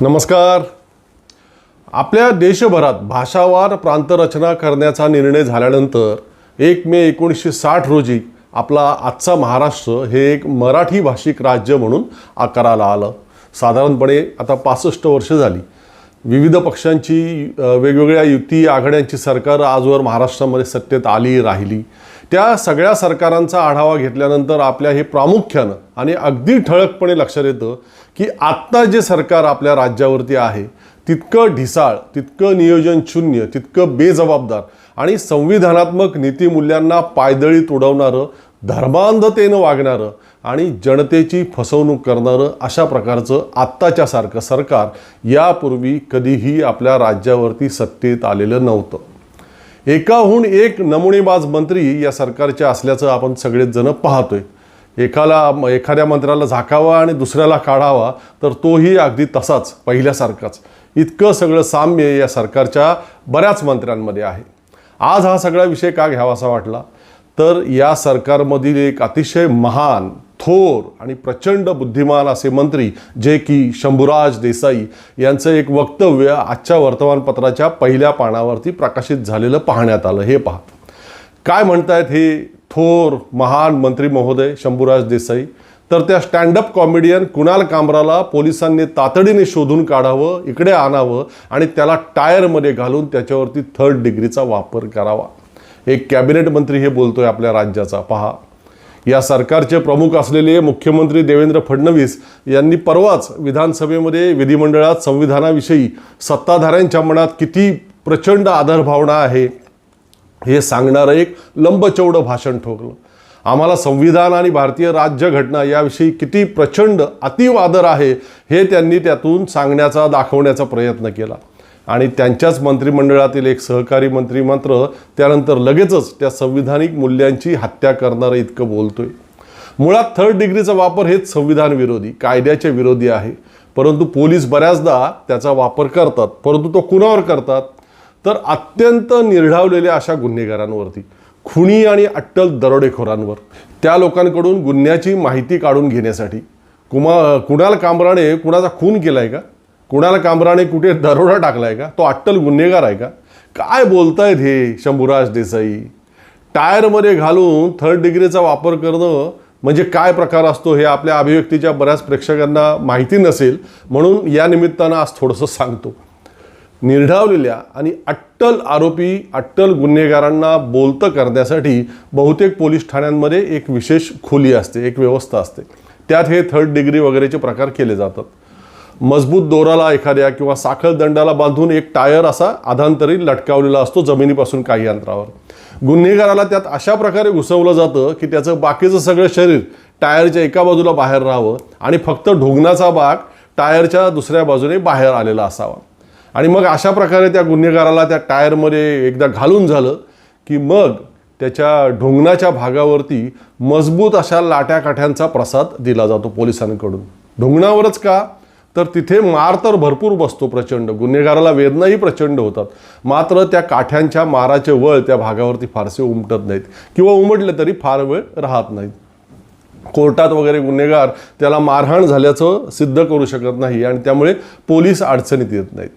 नमस्कार. आपल्या देशभरात भाषावार प्रांतरचना करण्याचा निर्णय झाल्यानंतर एक मे एकोणीसशे साठ रोजी आपला आजचा महाराष्ट्र हे एक मराठी भाषिक राज्य म्हणून आकाराला आलं. साधारणपणे आता पासष्ट वर्ष झाली. विविध पक्षांची वेगवेगळ्या युती आघाड्यांची सरकार आजवर महाराष्ट्रामध्ये सत्तेत आली राहिली. त्या सगळ्या सरकारांचा आढावा घेतल्यानंतर आपल्या हे प्रामुख्यानं आणि अगदी ठळकपणे लक्षात येतं की आत्ता जे सरकार आपल्या राज्यावरती आहे तितकं ढिसाळ तितकं नियोजन शून्य तितकं बेजबाबदार आणि संविधानात्मक नीतिमूल्यांना पायदळी तुडवणारं धर्मांधतेनं वागणारं आणि जनतेची फसवणूक करणारं अशा प्रकारचं आत्ताच्या सारखं सरकार यापूर्वी कधीही आपल्या राज्यावरती सत्तेत आलेलं नव्हतं. एकाहून एक नमुनेबाज मंत्री या सरकारच्या असल्याचं आपण सगळेच जण पाहतोय. एकाला एखाद्या मंत्र्याला झाकावा आणि दुसऱ्याला काढावा तर तोही अगदी तसाच पहिल्यासारखाच. इतकं सगळं साम्य या सरकारच्या बऱ्याच मंत्र्यांमध्ये आहे. आज हा सगळा विषय का घ्यावासा वाटला? तर या सरकारमधील एक अतिशय महान थोर आणि प्रचंड बुद्धिमान असे मंत्री जे की शंभूराज देसाई यांचं एक वक्तव्य आजच्या वर्तमानपत्राच्या पहिल्या पानावरती प्रकाशित झालेलं पाहण्यात आलं. हे पहा. काय म्हणतायत हे थोर महान मंत्री महोदय शंभूराज देसाई. तर त्या स्टँडअप कॉमेडियन कुणाल कामराला पोलिसांनी तातडीने शोधून काढावं इकडे आणावं आणि त्याला टायरमध्ये घालून त्याच्यावरती थर्ड डिग्रीचा वापर करावा. एक कॅबिनेट मंत्री हे बोलतोय आपल्या राज्याचा. पहा. या सरकारचे प्रमुख असलेले मुख्यमंत्री देवेंद्र फडणवीस यांनी परवाच विधानसभेमध्ये विधिमंडळात संविधानाविषयी सत्ताधाऱ्यांच्या मनात किती प्रचंड आदरभावना आहे. हे सांगणारं एक लंबचौडं भाषण ठोकलं. आम्हाला संविधान आणि भारतीय राज्यघटना याविषयी किती प्रचंड अतिवादर आदर आहे हे त्यांनी त्यातून सांगण्याचा दाखवण्याचा प्रयत्न केला. आणि त्यांच्याच मंत्रिमंडळातील एक सहकारी मंत्री मात्र त्यानंतर लगेचच त्या संविधानिक मूल्यांची हत्या करणारं इतकं बोलतोय. मुळात थर्ड डिग्रीचा वापर हेच संविधान विरोधी कायद्याच्या विरोधी आहे. परंतु पोलीस बऱ्याचदा त्याचा वापर करतात परंतु तो कुणावर करतात? तर अत्यंत निर्ढावलेल्या अशा गुन्हेगारांवरती खुणी आणि अट्टल दरोडेखोरांवर त्या लोकांकडून गुन्ह्याची माहिती काढून घेण्यासाठी कुमा कुणाल कांबराने कुणाचा खून केला आहे का? कुणाला कांबराने कुठे दरोडा टाकलाय का? तो अट्टल गुन्हेगार आहे का? काय बोलतायत हे शंभूराज देसाई? टायरमध्ये घालून थर्ड डिग्रीचा वापर करणं म्हणजे काय प्रकार असतो हे आपल्या अभिव्यक्तीच्या बऱ्याच प्रेक्षकांना माहिती नसेल म्हणून या निमित्तानं आज थोडंसं सांगतो. निर्ढावलेल्या आणि अट्टल आरोपी अट्टल गुन्हेगारांना बोलतं करण्यासाठी बहुतेक पोलीस ठाण्यांमध्ये एक विशेष खोली असते एक व्यवस्था असते. त्यात हे थर्ड डिग्री वगैरेचे प्रकार केले जातात. मजबूत दोराला एखाद्या किंवा साखळ दंडाला बांधून एक टायर असा आधांतरी लटकावलेला असतो जमिनीपासून काही अंतरावर. गुन्हेगाराला त्यात अशा प्रकारे घुसवलं जातं की त्याचं बाकीचं सगळं शरीर टायरच्या एका बाजूला बाहेर राहावं आणि फक्त ढोंगणाचा भाग टायरच्या दुसऱ्या बाजूने बाहेर आलेला असावा. आणि मग अशा प्रकारे त्या गुन्हेगाराला त्या टायरमध्ये एकदा घालून झालं की मग त्याच्या ढोंगणाच्या भागावरती मजबूत अशा लाट्या काठ्यांचा प्रसाद दिला जातो पोलिसांकडून. ढोंगणावरच का? तर तिथे मार तर भरपूर बसतो प्रचंड. गुन्हेगाराला वेदनाही प्रचंड होतात. मात्र त्या काठ्यांच्या माराचे वळ त्या भागावरती फारसे उमटत नाहीत किंवा उमटले तरी फार वेळ राहत नाहीत. कोर्टात वगैरे गुन्हेगार त्याला मारहाण झाल्याचं सिद्ध करू शकत नाही आणि त्यामुळे पोलीस अडचणीत येत नाहीत.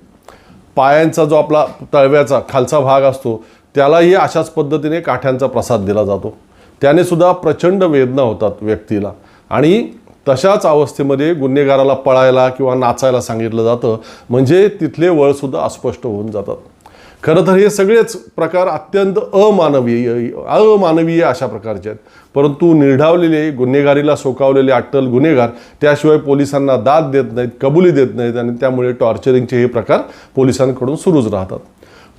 पायांचा जो आपला तळव्याचा खालचा भाग असतो त्यालाही अशाच पद्धतीने काठ्यांचा प्रसाद दिला जातो. त्याने सुद्धा प्रचंड वेदना होतात व्यक्तीला. आणि तशाच अवस्थेमध्ये गुन्हेगाराला पळायला किंवा नाचायला सांगितलं जातं म्हणजे तिथले वळसुद्धा अस्पष्ट होऊन जातात. खरं तर हे सगळेच प्रकार अत्यंत अमानवीय अमानवीय अशा प्रकारचे आहेत. परंतु निर्ढावलेले गुन्हेगारीला सोकावलेले अट्टल गुन्हेगार त्याशिवाय पोलिसांना दाद देत नाहीत कबुली देत नाहीत आणि त्यामुळे टॉर्चरिंगचे हे प्रकार पोलिसांकडून सुरूच राहतात.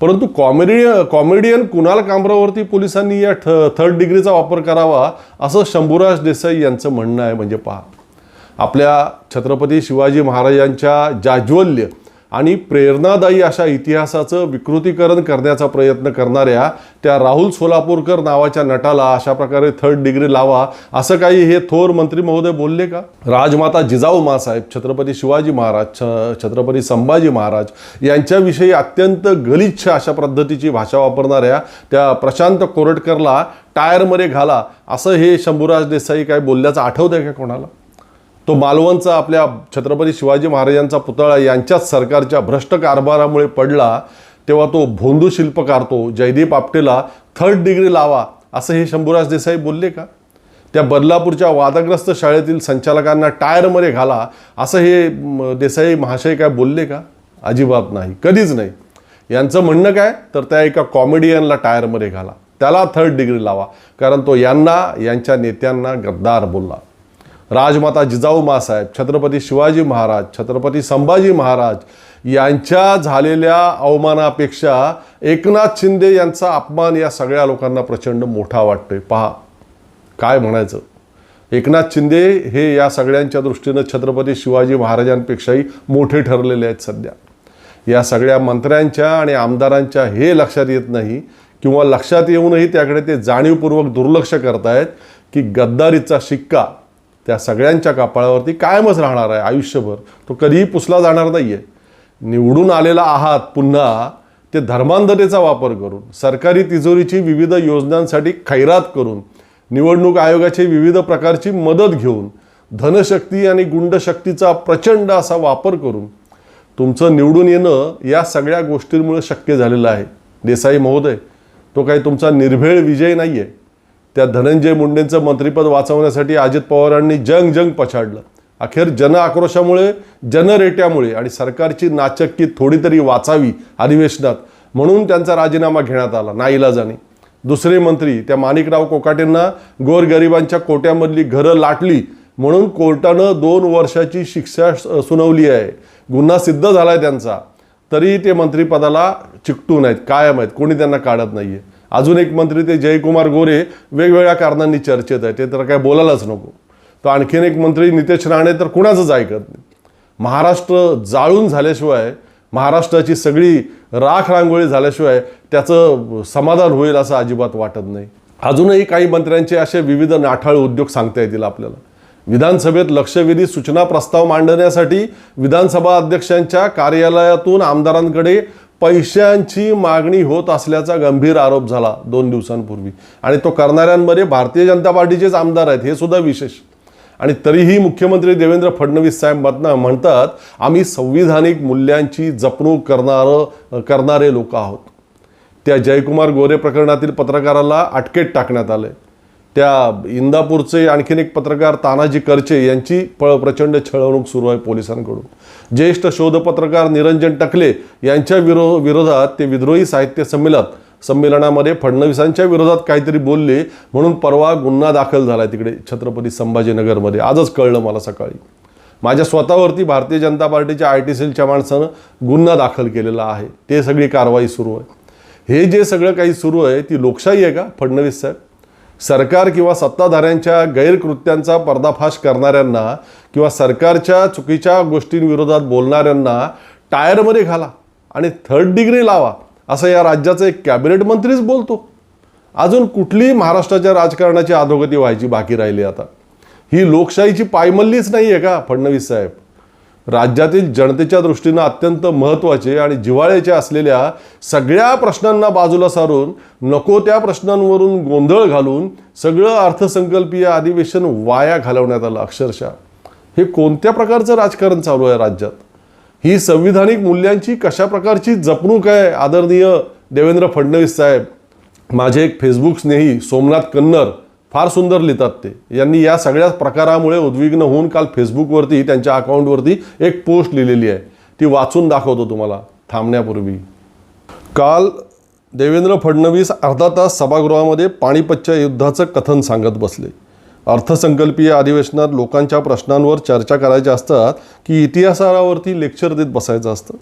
परंतु कॉमेडी कॉमेडियन कुणाल कांबरावरती पोलिसांनी या थ थर्ड डिग्रीचा वापर करावा असं शंभूराज देसाई यांचं म्हणणं आहे म्हणजे पहा. आपल्या छत्रपती शिवाजी महाराजांच्या जाज्वल्य आणि प्रेरणादायी अशा इतिहासाचं विकृतीकरण करण्याचा प्रयत्न करणाऱ्या त्या राहुल सोलापूरकर नावाच्या नटाला अशा प्रकारे थर्ड डिग्री लावा असं काही हे थोर मंत्री महोदय बोलले का? राजमाता जिजाऊ मासाहेब छत्रपती शिवाजी महाराज छ छत्रपती संभाजी महाराज यांच्याविषयी अत्यंत गलिच्छ अशा पद्धतीची भाषा वापरणाऱ्या त्या प्रशांत कोरटकरला टायरमध्ये घाला असं हे शंभूराज देसाई काय बोलल्याचं आठवतंय का कोणाला? तो मालवणचा आपल्या छत्रपती शिवाजी महाराजांचा पुतळा यांच्याच सरकारच्या भ्रष्ट कारभारामुळे पडला तेव्हा तो भोंदू शिल्पकार तो जयदीप आपटेला थर्ड डिग्री लावा असं हे शंभूराज देसाई बोलले का? त्या बदलापूरच्या वादग्रस्त शाळेतील संचालकांना टायरमध्ये घाला असं हे देसाई महाशय काय बोलले का? अजिबात नाही कधीच नाही. यांचं म्हणणं काय? तर त्या एका कॉमेडियनला टायरमध्ये घाला त्याला थर्ड डिग्री लावा कारण तो यांना यांच्या नेत्यांना गद्दार बोलला. राजमाता जिजाऊ मासाहेब छत्रपती शिवाजी महाराज छत्रपती संभाजी महाराज यांच्या झालेल्या अवमानापेक्षा एकनाथ शिंदे यांचा अपमान या सगळ्या लोकांना प्रचंड मोठा वाटतोय. पहा काय म्हणायचं? एकनाथ शिंदे हे या सगळ्यांच्या दृष्टीनं छत्रपती शिवाजी महाराजांपेक्षाही मोठे ठरलेले आहेत सध्या. या सगळ्या मंत्र्यांच्या आणि आमदारांच्या हे लक्षात येत नाही किंवा लक्षात येऊनही त्याकडे ते जाणीवपूर्वक दुर्लक्ष करतायत की गद्दारीचा शिक्का त्या सगळ्यांच्या कपाळावरती कायमच राहणार आहे आयुष्यभर. तो कधीही पुसला जाणार नाही आहे निवडून आलेला आहात पुन्हा ते धर्मांधतेचा वापर करून सरकारी तिजोरीची विविध योजनांसाठी खैरात करून निवडणूक आयोगाची विविध प्रकारची मदत घेऊन धनशक्ती आणि गुंडशक्तीचा प्रचंड असा वापर करून तुमचं निवडून येणं या सगळ्या गोष्टींमुळे शक्य झालेलं आहे. देसाई महोदय तो काही तुमचा निर्भेळ विजय नाही आहे त्या धनंजय मुंडेंचं मंत्रिपद वाचवण्यासाठी अजित पवारांनी जंग जंग पछाडलं. अखेर जन आक्रोशामुळे जनरेट्यामुळे आणि सरकारची नाचक्की थोडी तरी वाचावी अधिवेशनात म्हणून त्यांचा राजीनामा घेण्यात आला नाईलाजाने दुसरे मंत्री त्या माणिकराव कोकाटेंना गोरगरिबांच्या कोट्यामधली घरं लाटली म्हणून कोर्टानं दोन वर्षाची शिक्षा सुनावली आहे. गुन्हा सिद्ध झाला आहे त्यांचा. तरी ते मंत्रिपदाला चिकटून आहेत कायम आहेत कोणी त्यांना काढत नाही आहे अजून एक मंत्री ते जयकुमार गोरे वेगवेगळ्या कारणांनी चर्चेत आहे ते तर काय बोलायलाच नको. तो आणखीन एक मंत्री नितेश राणे तर कुणाचंच ऐकत नाही. महाराष्ट्र जाळून झाल्याशिवाय महाराष्ट्राची सगळी राख रांगोळी झाल्याशिवाय त्याचं समाधान होईल असं अजिबात वाटत नाही. अजूनही काही मंत्र्यांचे असे विविध नाठाळ उद्योग सांगता येतील आपल्याला. विधानसभेत लक्षवेधी सूचना प्रस्ताव मांडण्यासाठी विधानसभा अध्यक्षांच्या कार्यालयातून आमदारांकडे पैशांची मागणी होत असल्याचा गंभीर आरोप झाला दोन दिवसांपूर्वी. आणि तो करणाऱ्यांमध्ये भारतीय जनता पार्टीचेच आमदार आहेत हे सुद्धा विशेष. आणि तरीही मुख्यमंत्री देवेंद्र फडणवीस साहेब मतना म्हणतात आम्ही संविधानिक मूल्यांची जपणूक करणार करणारे लोक आहोत. त्या जयकुमार गोरे प्रकरणातील पत्रकाराला अटकेत टाकण्यात आले त्या इंदापूरचे आणखीन एक पत्रकार तानाजी करचे यांची पळ प्रचंड छळवणूक सुरू आहे पोलिसांकडून. ज्येष्ठ शोधपत्रकार निरंजन टकले यांच्या विरो विरोधात ते विद्रोही साहित्य संमेलनात संमेलनामध्ये फडणवीसांच्या विरोधात काहीतरी बोलले म्हणून परवा गुन्हा दाखल झाला तिकडे छत्रपती संभाजीनगरमध्ये. आजच कळलं मला सकाळी. माझ्या स्वतःवरती भारतीय जनता पार्टीच्या आय टी सेलच्या माणसानं गुन्हा दाखल केलेला आहे. ते सगळी कारवाई सुरू आहे. हे जे सगळं काही सुरू आहे ती लोकशाही आहे का फडणवीस साहेब? सरकार किंवा सत्ताधाऱ्यांच्या गैरकृत्यांचा पर्दाफाश करणाऱ्यांना किंवा सरकारच्या चुकीच्या गोष्टींविरोधात बोलणाऱ्यांना टायरमध्ये घाला आणि थर्ड डिग्री लावा असं या राज्याचा एक कॅबिनेट मंत्रीच बोलतो. अजून कुठलीही महाराष्ट्राच्या राजकारणाची अधोगती व्हायची बाकी राहिली आता. ही लोकशाहीची पायमल्लीच नाही आहे का फडणवीस साहेब? राज्यातील जनतेच्या दृष्टीनं अत्यंत महत्त्वाचे आणि जिव्हाळ्याचे असलेल्या सगळ्या प्रश्नांना बाजूला सारून नको त्या प्रश्नांवरून गोंधळ घालून सगळं अर्थसंकल्पीय अधिवेशन वाया घालवण्यात आलं अक्षरशः. हे कोणत्या प्रकारचं राजकारण चालू आहे राज्यात? ही संविधानिक मूल्यांची कशा प्रकारची जपणूक आहे आदरणीय देवेंद्र फडणवीस साहेब? माझे एक फेसबुक स्नेही सोमनाथ कन्नर फार सुंदर लिहितात ते. यांनी या सगळ्या प्रकारामुळे उद्विग्न होऊन काल फेसबुकवरती त्यांच्या अकाउंटवरती एक पोस्ट लिहिलेली आहे. ती वाचून दाखवतो तुम्हाला थांबण्यापूर्वी. काल देवेंद्र फडणवीस अर्धा तास सभागृहामध्ये पाणीपतच्या युद्धाचं कथन सांगत बसले. अर्थसंकल्पीय अधिवेशनात लोकांच्या प्रश्नांवर चर्चा करायच्या असतात की इतिहासावरती लेक्चर देत बसायचं असतं.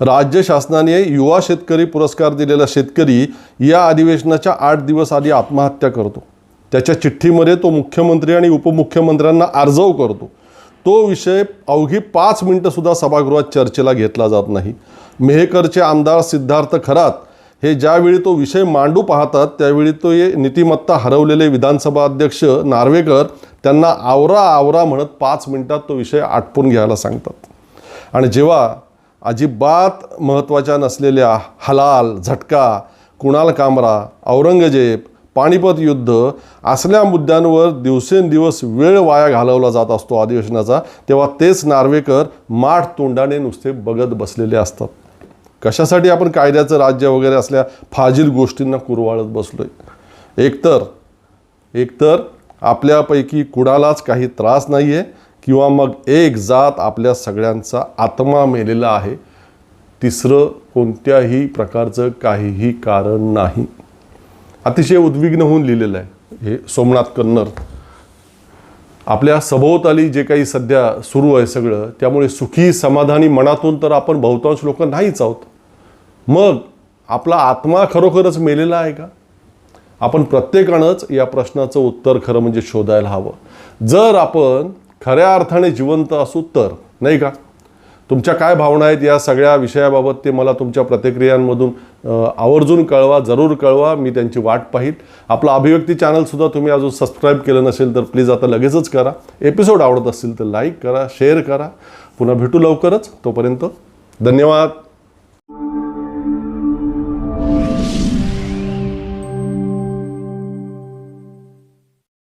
राज्य शासनाने युवा शेतकरी पुरस्कार दिलेला शेतकरी या अधिवेशनाच्या आठ दिवस आधी आत्महत्या करतो. त्याच्या चिठ्ठीमध्ये तो मुख्यमंत्री आणि उपमुख्यमंत्र्यांना आर्जव करतो. तो विषय अवघी पाच मिनटंसुद्धा सभागृहात चर्चेला घेतला जात नाही. मेहकरचे आमदार सिद्धार्थ खरात हे ज्यावेळी तो विषय मांडू पाहतात त्यावेळी तो हे नीतिमत्ता हरवलेले विधानसभा अध्यक्ष नार्वेकर त्यांना आवरा आवरा म्हणत पाच मिनिटात तो विषय आटपून घ्यायला सांगतात. आणि जेव्हा अजिबात महत्त्वाच्या नसलेल्या हलाल झटका कुणाल कामरा औरंगजेब पानिपत युद्ध असल्या मुद्द्यांवर दिवसेंदिवस वेळ वाया घालवला जात असतो अधिवेशनाचा तेव्हा तेच नार्वेकर माठ तोंडाने नुसते बघत बसलेले असतात. कशासाठी आपण कायद्याचं राज्य वगैरे असल्या फाजील गोष्टींना कुरवाळत बसलोय? एकतर एकतर आपल्यापैकी कुणालाच काही त्रास नाही आहे किंवा मग एक जात आपल्या सगळ्यांचा आत्मा मेलेला आहे. तिसरं कोणत्याही प्रकारचं काहीही कारण नाही. अतिशय उद्विग्न होऊन लिहिलेलं आहे. हे सोमनाथ कन्नर. आपल्या सभोवताली जे काही सध्या सुरू आहे सगळं त्यामुळे सुखी समाधानी मनातून तर आपण बहुतांश लोक नाहीच आहोत. मग आपला आत्मा खरोखरच मेलेला आहे का? आपण प्रत्येकानंच या प्रश्नाचं उत्तर खरं म्हणजे शोधायला हवं. जर आपण खऱ्या अर्थाने जिवंत असू तर नाही का? तुमच्या काय भावना आहेत या सगळ्या विषयाबाबत ते मला तुमच्या प्रतिक्रियांमधून आवर्जून कळवा जरूर कळवा. मी त्यांची वाट पाहील आपलं अभिव्यक्ती चॅनलसुद्धा तुम्ही अजून सबस्क्राईब केलं नसेल तर प्लीज आता लगेचच करा. एपिसोड आवडत असतील तर लाईक करा शेअर करा. पुन्हा भेटू लवकरच. तोपर्यंत धन्यवाद.